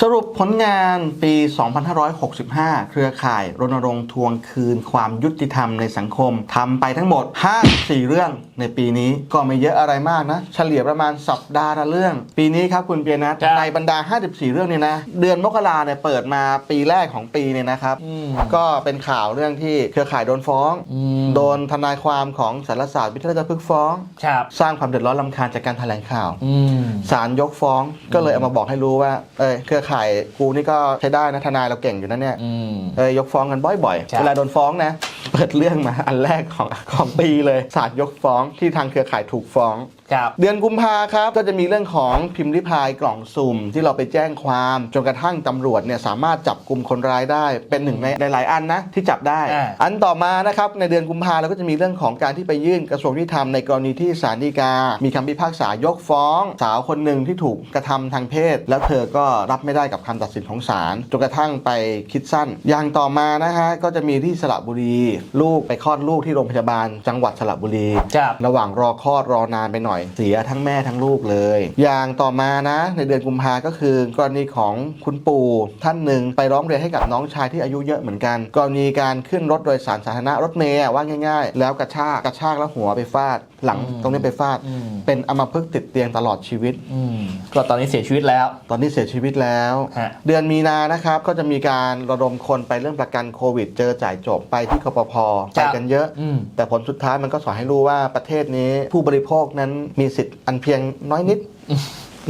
สรุปผลงานปี 2565 เครือข่ายรณรงค์ทวงคืนความยุติธรรมในสังคมทำไปทั้งหมด 54 เรื่อง ในปีนี้ก็ไม่เยอะอะไรมากนะ เฉลี่ยประมาณสัปดาห์ละเรื่อง ปีนี้ครับคุณเปียนัทครับในบรรดา 54 เรื่องเนี่ยนะ เดือนมกราเนี่ยเปิดมาปีแรกของปีเนี่ยนะครับอืมก็เป็นข่าวเรื่องที่เครือข่ายโดนฟ้องอืมโดนทนายความของสารศาสตร์วิทยาลัยพฤกษ์ฟ้องครับสร้างความเดือดร้อนลำคาญจากการแถลงข่าวอืมศาลยกฟ้องก็เลยเอามาบอกให้รู้ว่าเอ้ยเครือข่ายกูนี่ก็ใช้ได้นะทนายเราเก่งอยู่นะเนี่ยอืมเอ้ยยกฟ้องกันบ่อยใช่ๆเวลาโดนฟ้องนะเปิดเรื่องมาอันแรกของของปีเลยศาลยกฟ้องที่ทางเครือข่ายถูกฟ้องครับเดือนกุมภาครับก็จะมีเรื่องของพิมพ์ริพายกล่องสุ่มที่เราไปแจ้งความจนกระทั่งตำรวจเนี่ยสามารถจับกลุ่มคนร้ายได้เป็นหนึ่งในหลายๆอันนะที่จับได้ อ่า อันต่อมานะครับในเดือนกุมภาเราก็จะมีเรื่องของการที่ไปยื่นกระทรวงยุติธรรมในกรณีที่ศาลฎีกา มีคำพิพากษายกฟ้อง สาวคนหนึ่งที่ถูกกระทำทางเพศ แล้วเธอก็รับไม่ได้กับคำตัดสินของศาลจนกระทั่งไปคิดสั้น อย่างต่อมานะฮะก็จะมีที่สระบุรี ลูกไปคลอดลูกที่โรงพยาบาล จังหวัดสระบุรี ครับ ระหว่างรอคลอดรอนานไปหน่อยเสียทั้งแม่ทั้งลูกเลย อย่างต่อมานะในเดือนกุมภาก็คือกรณีของคุณปู่ท่านหนึ่งไปร้องเรียนให้กับน้องชายที่อายุเยอะเหมือนกัน กรณีการขึ้นรถโดยสารสาธารณะรถเมล์ว่าง่าย ๆ แล้วกระชากกระชากแล้วหัวไปฟาดหลังอืมตรงนี้ไปฟาดอืมเป็นอัมพฤกษ์ติดเตียงตลอดชีวิตอืมก็ตอนนี้เสียชีวิตแล้ว ตอนนี้เสียชีวิตแล้วฮะเดือนมีนานะครับ ก็จะมีการระดมคนไปเรื่องประกันโควิด เจอจ่ายจบไปที่คปพไปกันเยอะอืมแต่ผลสุดท้ายมันก็สอนให้รู้ว่าประเทศนี้ผู้บริโภคนั้นมีสิทธิ์อันเพียงน้อยนิด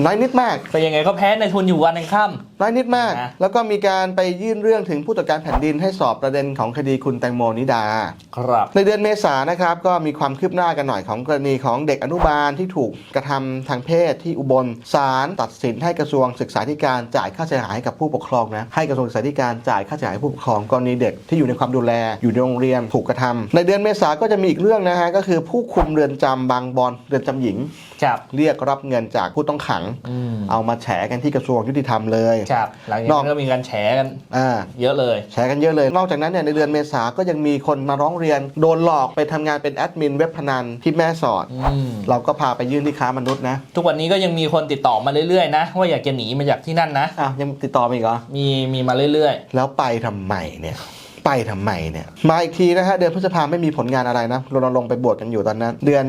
น้อยนิดมาก แต่ยังไงก็แพ้ในทุนอยู่วันในค่น้อยนิดมาก นะ แล้วก็มีการไปยื่นเรื่องถึงผู้ตรวจการแผ่นดินให้สอบประเด็นของคดีคุณแตงโมนิดาำครับ ในเดือนเมษายนนะครับก็มีความคืบหน้ากันหน่อยของกรณีของเด็กอนุบาลที่ถูกกระทำทางเพศที่อุบลศาลตัดสินให้กระทรวงศึกษาธิการจ่ายค่าเสียหายให้กับผู้ปกครองนะให้กระทรวงศึกษาธิการจ่ายค่าเสียหายให้ผู้ปกครองกรณีเด็กที่อยู่ในความดูแลอยู่ในโรงเรียนถูกกระทำในเดือนเมษายนก็จะมีอีกเรื่องนะฮะก็คือผู้คุมเรือนจำบางบอนเรือนจำหญิงครับ เรียกรับเงินจากผู้ต้องขัง อืม เอามาแฉกันที่กระทรวงยุติธรรมเลยครับหลังจากนอกนั้นก็มีการแฉกันอ่าเยอะเลยแชร์กันเยอะเลย นอกจากนั้นเนี่ยในเดือนเมษาก็ยังมีคนมาร้องเรียน โดนหลอกไปทำงานเป็นแอดมินเว็บพนันที่แม่สอดอืมเราก็พาไปยื่นที่ค้ามนุษย์นะ ทุกวันนี้ก็ยังมีคนติดต่อมาเรื่อยๆนะ ว่าอยากจะหนีมาจากที่นั่นนะอ้าวยังติดต่อมาอีกเหรอมีมีมาเรื่อยแล้วไปทำไมเนี่ย ไปทำไมเนี่ยมาอีกทีนะฮะเดือนพฤษภาไม่มีผลงานอะไรนะรณรงค์ไปบวชกันอยู่ตอนนั้น เดือน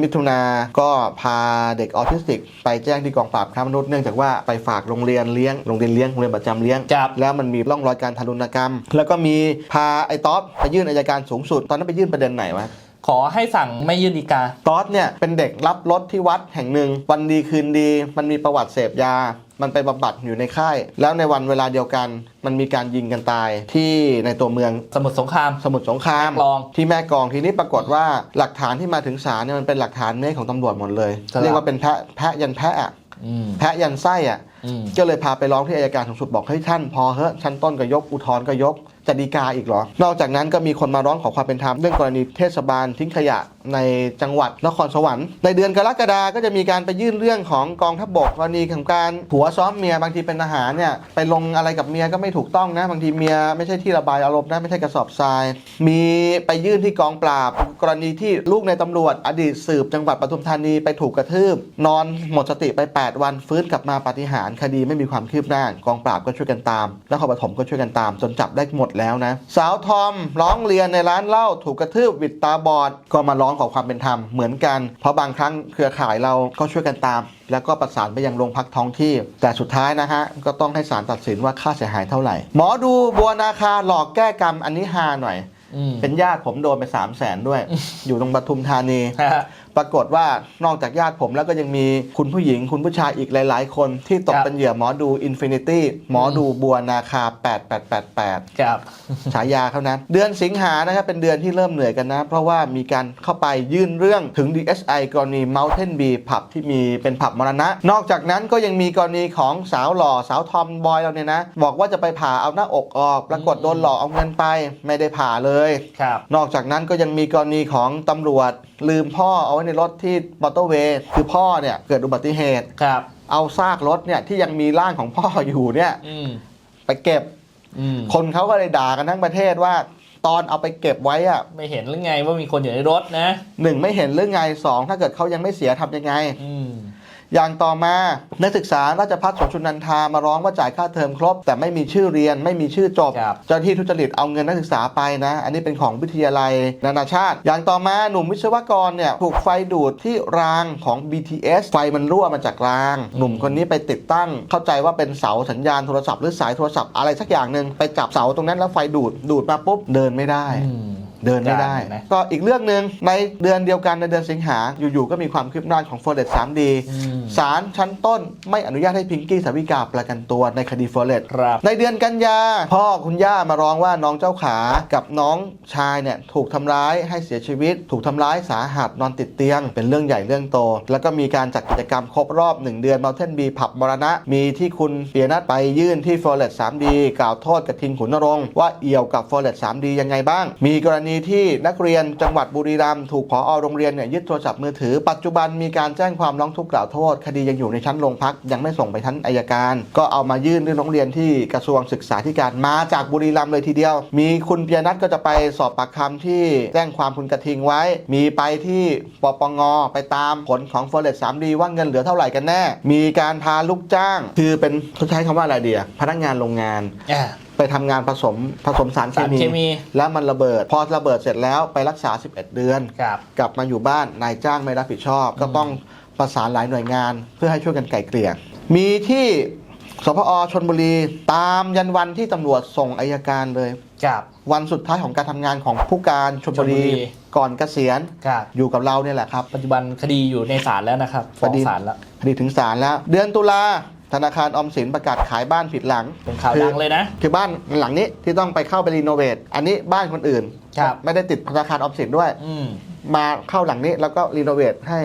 มิถุนาก็พาเด็กออทิสติก ไปแจ้งที่กองปราบค้ามนุษย์เนื่องจากว่าไปฝากโรงเรียนเลี้ยงโรงเรียนเลี้ยงโรงเรียนประจำเลี้ยงๆครับแล้วมันมีร่องรอยการทารุณกรรม แล้วก็มีพาไอ้ต๊อปไปยื่นอายการสูงสุด ตอนนั้นไปยื่นประเด็นไหนวะ ขอให้สั่งไม่ยื่นดีกาต๊อดเนี่ยเป็นเด็กรับรถที่วัดแห่งหนึ่ง วันดีคืนดี มันมีประวัติเสพยา มันไปบำบัดอยู่ในค่าย แล้วในวันเวลาเดียวกัน มันมีการยิงกันตายที่ในตัวเมืองสมุทรสงคราม สมุทรสงครามแม่กลองที่แม่กลองทีนี้ปรากฏว่าหลักฐานที่มาถึงศาลเนี่ยมันเป็นหลักฐานเมฆของตำรวจหมดเลย ครับ เรียกว่าเป็นแพะแพะยันแพะอะอืม แพะยันไส้อะอืม ก็เลยพาไปร้องที่อายการสูงสุดบอกเฮ้ยท่านพอเฮ้ยชั้นต้นก็ยกอุทธรณ์ก็ยกจะดีกาอีกเหรอ นอกจากนั้นก็มีคนมาร้องขอความเป็นธรรมเรื่องกรณีเทศบาลทิ้งขยะในจังหวัดนครสวรรค์ ในเดือนกรกฎาก็จะมีการไปยื่นเรื่องของกองทัพบกกรณีของการผัวซ้อมเมียบางทีเป็นทหารเนี่ยไปลงอะไรกับเมียก็ไม่ถูกต้องนะ บางทีเมียไม่ใช่ที่ระบายอารมณ์นะไม่ใช่กระสอบทราย มีไปยื่นที่กองปราบ กรณีที่ลูกในตำรวจ อดีตสืบจังหวัดปทุมธานีไปถูกกระทืบนอนหมดสติไป 8 วันฟื้นกลับมาปฏิหารย์คดีไม่มีความคืบหน้ากองปราบก็ช่วยกันตามนครปฐมก็ช่วยกันตาม จนจับได้หมดแล้วนะ สาวทอมร้องเรียนในร้านเหล้าถูกกระทืบวิดตาบอดก็มาร้องขอความเป็นธรรมเหมือนกัน เพราะบางครั้งเครือข่ายเราก็ช่วยกันตาม แล้วก็ประสานไปยังโรงพักท้องที่ แต่สุดท้ายนะฮะ ก็ต้องให้ศาลตัดสินว่าค่าเสียหายเท่าไหร่ หมอดูบัวนาคาหลอกแก้กรรมอันนี้ฮาหน่อยอืมเป็นญาติผมโดนไป3 0 0แสนด้วย อยู่ตรงปทุมธานีฮะ ปรากฏว่านอกจากญาติผมแล้วก็ยังมีคุณผู้หญิงคุณผู้ชายอีกหลาย ๆ คน ที่ตกครับเป็นเหยื่อหมอดูอินฟินิตี้หมอดูบัวนาคา 8888 ครับ ฉายาเขานั้น เดือนสิงหานะครับเป็นเดือนที่เริ่มเหนื่อยกันนะ เพราะว่ามีการเข้าไปยื่นเรื่องถึง DSI กรณี Mountain B ผับที่มีเป็นผับมรณะ นอกจากนั้นก็ยังมีกรณีของสาวหล่อสาวทอมบอยเราเนี่ยนะ บอกว่าจะไปผ่าเอาหน้าอกออกปรากฏโดนหลอกเอาเงินไป ไม่ได้ผ่าเลย ครับ นอกจากนั้นก็ยังมีกรณีของตำรวจ ลืมพ่อเอาไว้ในรถที่มอเตอร์เวย์คือพ่อเนี่ยเกิดอุบัติเหตุ ครับ เอาซากรถเนี่ยที่ยังมีร่างของพ่ออยู่เนี่ยอืมไปเก็บ อืมคนเขาก็เลยด่ากันทั้งประเทศว่า ตอนเอาไปเก็บไว้อะไม่เห็นหรือไงว่ามีคนอยู่ในรถนะ หนึ่งไม่เห็นเรื่องไงสองถ้าเกิดเขายังไม่เสียทำยังไง อืม อย่างต่อมานักศึกษาราชภัฏสวนชุนันทามาร้องว่าจ่ายค่าเทอมครบ แต่ไม่มีชื่อเรียนไม่มีชื่อจบ ครับ เจ้าหน้าที่ทุจริตเอาเงินนักศึกษาไปนะ อันนี้เป็นของวิทยาลัยนานาชาติ อย่างต่อมาหนุ่มวิศวกรเนี่ยถูกไฟดูดที่รางของ BTS ไฟมันรั่วมาจากราง หนุ่มคนนี้ไปติดตั้ง เข้าใจว่าเป็นเสาสัญญาณโทรศัพท์หรือสายโทรศัพท์อะไรสักอย่างหนึ่งไปจับเสาตรงนั้นแล้วไฟดูดดูดมาปุ๊บเดินไม่ได้ อืม เดินไม่ได้การนะ ก็อีกเรื่องหนึ่งในเดือนเดียวกันในเดือนสิงหาอยู่ๆก็มีความคืบหน้าของ f o r e x 3D อืมศาลชั้นต้นไม่อนุญาตให้พิงกี้สาวิกาประกันตัวในคดี f o r e x ครับ ในเดือนกันยา พ่อคุณย่ามาร้องว่าน้องเจ้าขากับน้องชายเนี่ยถูกทำร้ายให้เสียชีวิต ถูกทำร้ายสาหัสนอนติดเตียง เป็นเรื่องใหญ่เรื่องโต แล้วก็มีการจัดกิจกรรมครบรอบ 1 เดือน Mountain B ผับมรณะ มีที่คุณเปียนัทไปยื่นที่ f o r e x 3D กล่าวโทษกับทิงขุนนรงค์ว่าเอี่ยวกับ f o r e x 3D ยังไงบ้าง มีกรณีที่นักเรียนจังหวัดบุรีรัมย์ถูกผอโรงเรียนเนี่ยยึดโทรศัพท์มือถือ ปัจจุบันมีการแจ้งความร้องทุกข์กล่าวโทษ คดียังอยู่ในชั้นโรงพักยังไม่ส่งไปชั้นอายการ ก็เอามายื่นเรื่องร้องเรียนที่กระทรวงศึกษาธิการมาจากบุรีรัมย์เลยทีเดียว มีคุณเปียนัทก็จะไปสอบปากคำที่แจ้งความคุณกระทิงไว้ มีไปที่ปปงไปตามผลของ f o r e x 3D ว่าเงินเหลือเท่าไหร่กันแน่ มีการพาลูกจ้าง คือเป็นเขาใช้คำว่าอะไรเดียพนักงานโรงงาน ไปทำงานผสมผสมสารเคสารมีเคมี แล้วมันระเบิด พอระเบิดเสร็จแล้วไปรักษา 11 เดือนครับกลับมาอยู่บ้านนายจ้างไม่รับผิดชอบ ก็ต้องประสานหลายหน่วยงาน เพื่อให้ช่วยกันไกล่เกลี่ยมีที่สพอชนบุรีตามยันวันที่ตำรวจส่งอายการเลยครับวันสุดท้ายของการทำงานของผู้การชนบุรีชลบุรีก่อนเกษียณครับอยู่กับเราเนี่ยแหละครับ ปัจจุบันคดีอยู่ในศาลแล้วนะครับฟ้องคดีศาลแล้วคดีถึงศาลแล้ว เดือนตุลา ธนาคารออมสินประกาศขายบ้านผิดหลังเป็นข่าวดังเลยนะ คือบ้านหลังนี้ที่ต้องไปเข้าไปรีโนเวทอันนี้บ้านคนอื่นครับไม่ได้ติดธนาคารออมสินด้วยอืมมาเข้าหลังนี้แล้วก็รีโนเวทให้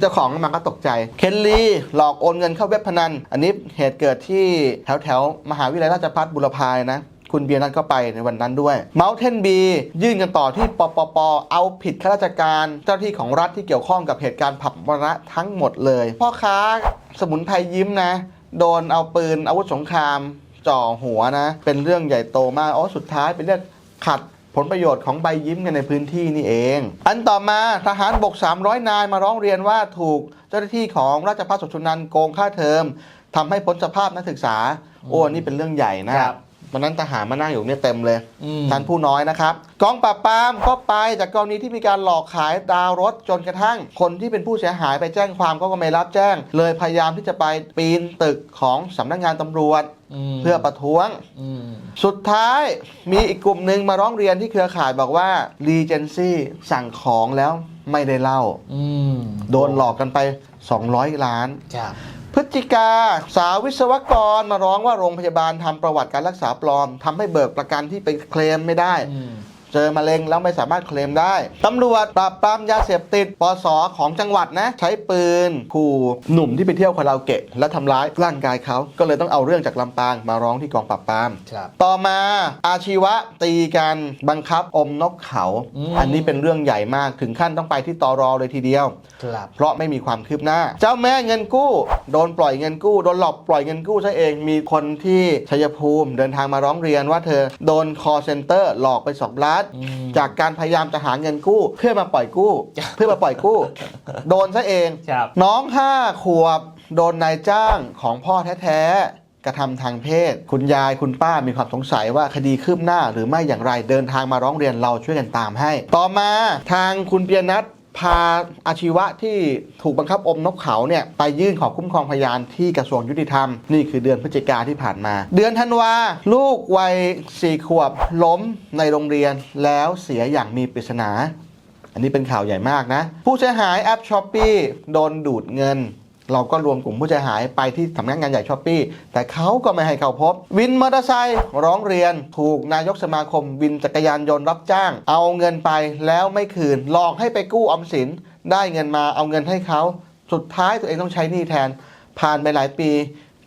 เจ้าของมันก็ตกใจ เคนลีหลอกโอนเงินเข้าเว็บพนัน อันนี้เหตุเกิดที่แถวแถวๆมหาวิทยาลัยราชภัฏบุรพายนะคุณเบียร์นัทก็ไปในวันนั้นด้วย เมาเทนบียื่นกันต่อที่ปปป เอาผิดข้าราชการเจ้าหน้าที่ของรัฐที่เกี่ยวข้องกับเหตุการณ์ผับมรณะทั้งหมดเลย พ่อค้าสมุนไพรยิ้มนะ โดนเอาปืนอาวุธสงครามจ่อหัวนะ เป็นเรื่องใหญ่โตมากอ๋อสุดท้ายเป็นเรื่องขัดผลประโยชน์ของใบยิ้มกันในพื้นที่นี่เอง อันต่อมาทหารบก 300 นายมาร้องเรียนว่าถูกเจ้าหน้าที่ของราชภัฏสุชุนันโกงค่าเทอมทำให้พ้นสภาพนักศึกษา โอ้นี่เป็นเรื่องใหญ่นะครับ วันนั้นทหารมานั่งอยู่เนี่ยเต็มเลยอืมท่านผู้น้อยนะครับกองปราบปรามก็ไปจากกรณีที่มีการหลอกขายดาวรถจนกระทั่ง คนที่เป็นผู้เสียหายไปแจ้งความก็ไม่รับแจ้ง เลยพยายามที่จะไปปีนตึกของสำนักงานตำรวจมเพื่อประท้วงอืมสุดท้ายมีอีกกลุ่มหนึ่งมาร้องเรียนที่เครือข่ายบอกว่ารีเจนซี่สั่งของแล้วไม่ได้เล่าอืมโดนหลอกกันไป 200 ล้านครับ พฤศจิกาสาววิศวกรมาร้องว่าโรงพยาบาลทำประวัติการรักษาปลอมทำให้เบิกประกันที่ไปเคลมไม่ได้ เจอมะเร็งแล้วไม่สามารถเคลมได้ตำรวจปราบปรามยาเสพติดปสของจังหวัดนะ ใช้ปืนขู่หนุ่มที่ไปเที่ยวคาราโอเกะและทำร้ายร่างกายเขา ก็เลยต้องเอาเรื่องจากลำปางมาร้องที่กองปราบปราม ครับ ต่อมาอาชีวะตีกันบังคับอมนกเขา อืม อันนี้เป็นเรื่องใหญ่มากถึงขั้นต้องไปที่ตอรอเลยทีเดียว ครับ เพราะไม่มีความคืบหน้า เจ้าแม่เงินกู้ โดนปล่อยเงินกู้ โดนหลอกปล่อยเงินกู้ซะเอง มีคนที่ชัยภูมิเดินทางมาร้องเรียนว่าเธอโดนคอเซ็นเตอร์หลอกไป 2 ล้านอืมจากการพยายามจะหาเงินกู้ เพื่อมาปล่อยกู้ เพื่อมาปล่อยกู้ โดนซะเองครับน้องห้าขวบ โดนนายจ้างของพ่อแท้ๆกระทำทางเพศ คุณยายคุณป้ามีความสงสัยว่าคดีคืบหน้าหรือไม่อย่างไรเดินทางมาร้องเรียนเราช่วยกันตามให้ ต่อมาทางคุณเปียนัท พาอาชีวะที่ถูกบังคับอมนกเขาเนี่ยไปยื่นขอคุ้มครองพยานที่กระทรวงยุติธรรม นี่คือเดือนพฤศจิกาที่ผ่านมา เดือนธันวาลูกวัยสี่ขวบล้มในโรงเรียนแล้วเสียอย่างมีปริศนา อันนี้เป็นข่าวใหญ่มากนะ ผู้เสียหายแอปช้อปปีโดนดูดเงิน เราก็รวมกลุ่มผู้เสียหายไปที่สำนักงานใหญ่ช้อปปี้แต่เขาก็ไม่ให้เข้าพบ วินมอเตอร์ไซค์ร้องเรียน ถูกนายกสมาคมวินจักรยานยนต์รับจ้าง เอาเงินไปแล้วไม่คืนหลอกให้ไปกู้ออมสิน ได้เงินมาเอาเงินให้เขาสุดท้ายตัวเองต้องใช้หนี้แทน ผ่านไปหลายปี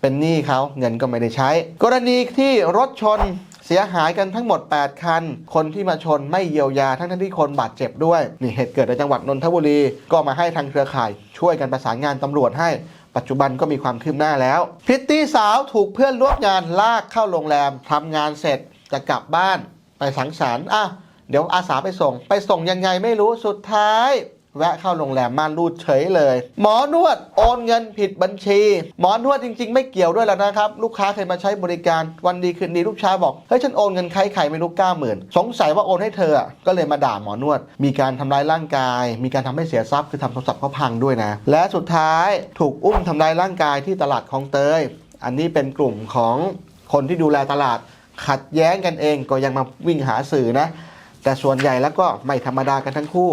เป็นหนี้เขาเงินก็ไม่ได้ใช้ กรณีที่รถชน เสียหายกันทั้งหมด 8 คัน คนที่มาชนไม่เยียวยาทั้งที่คนบาดเจ็บด้วย นี่เหตุเกิดในจังหวัดนนทบุรี ก็มาให้ทางเครือข่าย ช่วยกันประสานงานตำรวจให้ปัจจุบันก็มีความคืบหน้าแล้ว พิตตี้สาวถูกเพื่อนร่วมงานลากเข้าโรงแรมทำงานเสร็จจะกลับบ้านไปสังสรรค์อะเดี๋ยวอาสาไปส่ง ไปส่งยังไงไม่รู้สุดท้าย แวะเข้าโรงแรมม่านรูดเฉยเลย หมอนวดโอนเงินผิดบัญชี หมอนวดจริง ๆ ไม่เกี่ยวด้วยแล้วนะครับ ลูกค้าเคยมาใช้บริการวันดีคืนดีลูกชายบอก เฮ้ย ฉันโอนเงินใครใครไม่รู้เก้าหมื่นสงสัยว่าโอนให้เธออะก็เลยมาด่าหมอนวด มีการทำร้ายร่างกาย มีการทำให้เสียทรัพย์คือทำโทรศัพท์เขาพังด้วยนะ และสุดท้ายถูกอุ้มทำร้ายร่างกายที่ตลาดคลองเตย อันนี้เป็นกลุ่มของคนที่ดูแลตลาดขัดแย้งกันเองก็ยังมาวิ่งหาสื่อนะ แต่ส่วนใหญ่แล้วก็ไม่ธรรมดากันทั้งคู่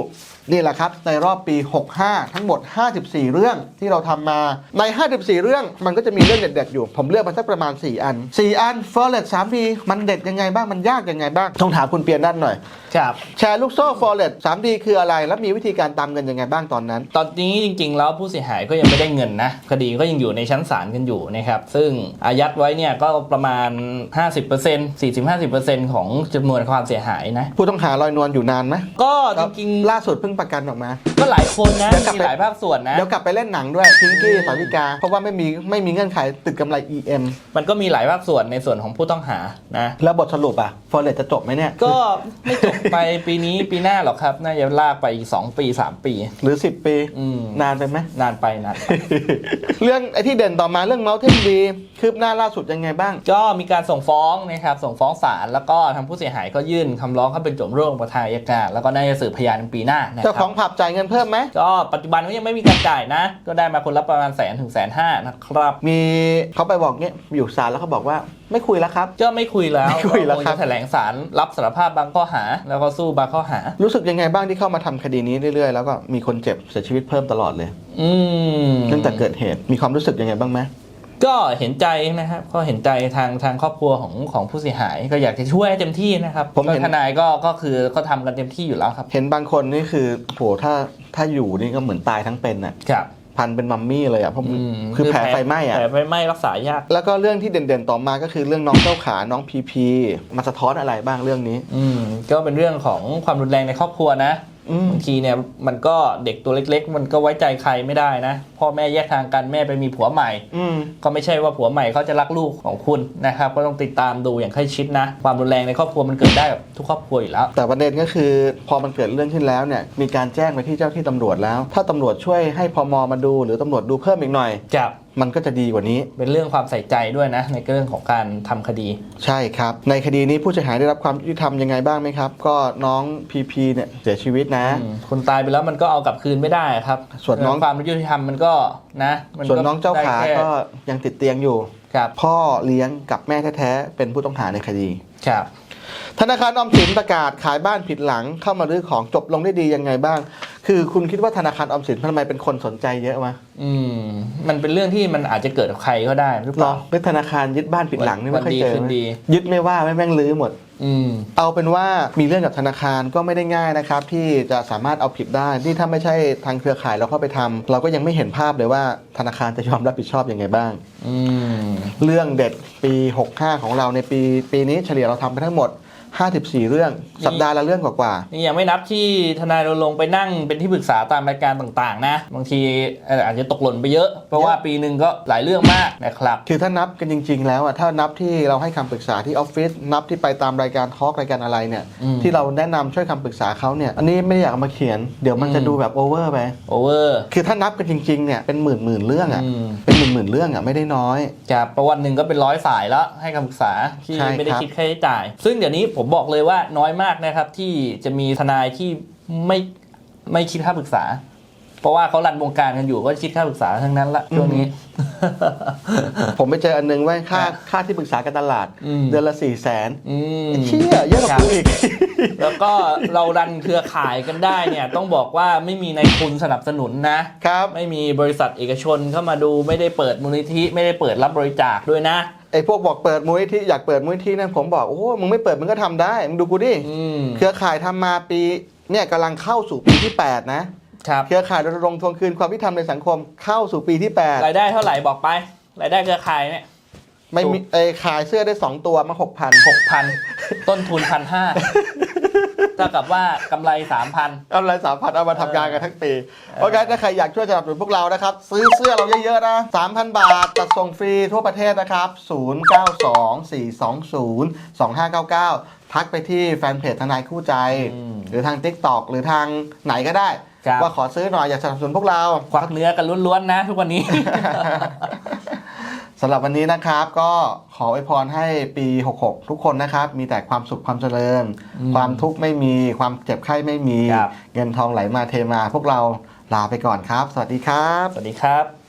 นี่แหละครับ ในรอบปี 65 ทั้งหมด 54 เรื่องที่เราทำมาใน 54 เรื่องมันก็จะมีเรื่องเด็ดๆอยู่ ผมเลือกมาสักประมาณ 4 อัน 4 อัน f o r e x 3D มันเด็ดยังไงบ้างมันยากยังไงบ้างต้องถามคุณเปียนด้านหน่อยครับแชร์ลูกโซ่ f o r e x 3D คืออะไร แล้วมีวิธีการตามเงินยังไงบ้างตอนนั้น ตอนนี้จริง ๆ แล้วผู้เสียหายก็ยังไม่ได้เงินนะคดีก็ยังอยู่ในชั้นศาลกันอยู่นะครับซึ่งอายัดไว้เนี่ยก็ประมาณ 50% 40-50%ของจำนวนความเสียหายนะผู้ต้องหาลอยนวลอยู่นานไหมก็จริงล่าสุดเพิ่งประกันออกมาๆก็หลายคนนะเดี๋ยวกลับมีไป หลายภาคส่วนนะ เดี๋ยวกลับไปเล่นหนังด้วยพิงกี้สาวิกา เพราะว่าไม่มีไม่มีเงื่อนไขติดกำไร EM มันก็มีหลายภาคส่วนในส่วนของผู้ต้องหานะ แล้วบทสรุปอะฟอเรสจะจบไหมเนี่ย ก็ไม่จบไปปีนี้ปีหน้าหรอกครับ น่าจะลากไปอีก2ปี3ปี หรือ 10 ปี อืม นานไปไหม นานไปนานไป เรื่องไอ้ที่เด่นต่อมาเรื่องเมาเทนดีคืบหน้าล่าสุดยังไงบ้าง ก็มีการส่งฟ้องนะครับ ส่งฟ้องศาลแล้วก็ทางผู้เสียหายก็ยื่นคำร้องเข้าเป็นโจทย์ร่วมกับทางอัยการแล้วก็น่าจะสืบพยานในปีหน้านะคเจ้ารัของผับจ่ายเงินเพิ่มไหม ก็ปัจจุบันก็ยังไม่มีการจ่ายนะ ก็ได้มาคนละประมาณแสนถึงแสนห้านะครับ มีเขาไปบอกเนี้ยอยู่ศาลแล้วเขาบอกว่าไม่คุยแล้วครับ ก็ไม่คุยแล้วไม่คุยแล้วครับ งจะแถลงศาลรับสารภาพบางข้อหา แล้วก็สู้บางข้อหา รู้สึกยังไงบ้างที่เข้ามาทำคดีนี้เรื่อยๆ แล้วก็มีคนเจ็บเสียชีวิตเพิ่มตลอดเลยอืมตั้งแต่เกิดเหตุมีความรู้สึกยังไงบ้างไหม ก็เห็นใจนะครับก็เห็นใจทางทางครอบครัวของของผู้เสียหายก็อยากจะช่วยให้เต็มที่นะครับผมเห็นก็ทนายก็ก็คือก็ทำกันเต็มที่อยู่แล้วครับเห็นบางคนนี่คือโหถ้าถ้าอยู่นี่ก็เหมือนตายทั้งเป็นอะครับ พันเป็นมัมมี่เลยอะเพราะอืมคือแผลไฟไหม้อะแผลไฟไหม้รักษายาก แล้วก็เรื่องที่เด่นๆต่อมาก็คือเรื่องน้องเจ้าขาน้องพีพีมาสะท้อนอะไรบ้างเรื่องนี้ อืมก็เป็นเรื่องของความรุนแรงในครอบครัวนะอืม บางทีเนี่ยมันก็เด็กตัวเล็ก ๆ มันก็ไว้ใจใครไม่ได้นะ พ่อแม่แยกทางกันแม่ไปมีผัวใหม่อืมก็ไม่ใช่ว่าผัวใหม่เขาจะรักลูกของคุณนะครับ ก็ต้องติดตามดูอย่างใกล้ชิดนะ ความรุนแรงในครอบครัวมันเกิดได้กับทุกครอบครัวอยู่แล้ว แต่ประเด็นก็คือพอมันเกิดเรื่องขึ้นแล้วเนี่ยมีการแจ้งไปที่เจ้าที่ตำรวจแล้ว ถ้าตำรวจช่วยให้พมมาดู หรือตำรวจดูเพิ่มอีกหน่อยจับ มันก็จะดีกว่านี้ เป็นเรื่องความใส่ใจด้วยนะ ในเรื่องของการทำคดี ใช่ครับ ในคดีนี้ผู้เสียหายได้รับความยุติธรรมยังไงบ้างไหมครับ ก็น้องพีพีเนี่ยเสียชีวิตนะอืมคนตายไปแล้วมันก็เอากลับคืนไม่ได้ครับ ส่วนน้องความยุติธรรมมันก็นะมัส่วนน้องเจ้าขาได้แค่ก็ยังติดเตียงอยู่ครับพ่อเลี้ยงกับแม่แท้ๆเป็นผู้ต้องหาในคดีครับ ธนาคารออมสินประกาศขายบ้านผิดหลังเข้ามารื้อของจบลงได้ดียังไงบ้าง คือคุณคิดว่าธนาคารออมสินทำไมเป็นคนสนใจเยอะวะอืม มันเป็นเรื่องที่มันอาจจะเกิดกับใครก็ได้หรือเปหรอล่าเรื่องธนาคารยึดบ้านผิดหลังนี่ไม่ค่อยเจอวันดีคืนดี ยึดไม่ว่าไม่แม่งรื้อหมดอืมเอาเป็นว่ามีเรื่องกับธนาคารก็ไม่ได้ง่ายนะครับ ที่จะสามารถเอาผิดได้นี่ถ้าไม่ใช่ทางเครือข่ายเราเข้าไปทำเราก็ยังไม่เห็นภาพเลยว่าธนาคารจะยอมรับผิดชอบยังไงบ้าง อืม เรื่องเด็ดปี 65 ของเราในปีปีนี้เฉลี่ยเราทำไปทั้งหมด 54 เรื่องสัปดาห์ละเรื่องกว่านี่ยังไม่นับที่ทนายรณรงค์ไปนั่งเป็นที่ปรึกษาตามรายการต่างๆ นะ บางทีเอ่ออาจจะตกหล่นไปเยอะ เพราะว่าปีหนึ่งก็หลายเรื่องมากนะครับๆคือถ้านับกันจริง ๆ แล้วอะถ้านับที่เราให้คำปรึกษาที่ออฟฟิศนับที่ไปตามรายการทอล์กรายการอะไรเนี่ยอืมที่เราแนะนำช่วยคำปรึกษาเขาเนี่ยอันนี้ไม่ได้อยากเอามาเขียนเดี๋ยวมันจะอืมดูแบบโอเวอร์ไปโอเวอร์คือถ้านับกันจริงๆเนี่ยเป็นหมื่นหมื่นๆเรื่องอะอืมเป็นหมื่นหมื่นๆเรื่องอะไม่ได้น้อยจากประวันหนึ่งก็เป็นร้อยสายแล้วให้คำปรึกษาที่ใช่ไม่ได้ครับคิดค่าใช้จ่าย ซึ่งเดี๋ยวนี้ผมบอกเลยว่าน้อยมากนะครับ ที่จะมีทนายที่ไม่ไม่คิดค่าปรึกษา เพราะว่าเขารันวงการกันอยู่ก็คิดค่าปรึกษาทั้งนั้นละช่วงนี้ ผมไปเจออันนึงว่าค่าค่าที่ปรึกษาการตลาด อืม เดือนละสี่แสนอืม เชี่ยเยอะกว่ากูอีก แล้วก็เรารันเครือข่ายกันได้เนี่ย ต้องบอกว่าไม่มีในายทุนสนับสนุนนะ ครับ ไม่มีบริษัทเอกชนเข้ามาดูไม่ได้เปิดมูลนิธิ ไม่ได้เปิดรับบริจาคด้วยนะ ไอ้พวกบอกเปิดมูลนิธิอยากเปิดมูลนิธินั่นผมบอกโอ้โหมึงไม่เปิดมึงก็ทำได้มึงดูกูดิอืมเครือข่ายทำมาปีเนี่ยกำลังเข้าสู่ปีที่ 8 นะครับเครือข่ายรณรงค์ทวงคืนความยุติธรรมในสังคมเข้าสู่ปีที่รายได้เท่าไหร่บอกไปรายได้เครือข่ายเนี่ย8ไม่มีไอ้ขายเสื้อได้2ตัวมา6,000หกพันต้นทุนพันห้า เท่ากับว่ากำไรสามพัน เอาอะไรสามพันเอามาทำงานกันทั้งปี เพราะงั้นถ้าใครอยากช่วยสนับสนุนพวกเรานะครับ ซื้อเสื้อเราเยอะๆนะ3,000 บาทจัดส่งฟรีทั่วประเทศนะครับ 0924202599 ทักไปที่แฟนเพจทนายคู่ใจ อืมหรือทาง TikTok หรือทางไหนก็ได้ ครับ ว่าขอซื้อหน่อยอยากสนับสนุนพวกเรา ควักเนื้อกันล้วนๆนะทุกวันนี้ สำหรับวันนี้นะครับก็ขออวยพรให้ปี 66 ทุกคนนะครับ มีแต่ความสุขความเจริญอืมความทุกข์ไม่มีความเจ็บไข้ไม่มีครับเงินทองไหลมาเทมา พวกเราลาไปก่อนครับ สวัสดีครับ สวัสดีครับ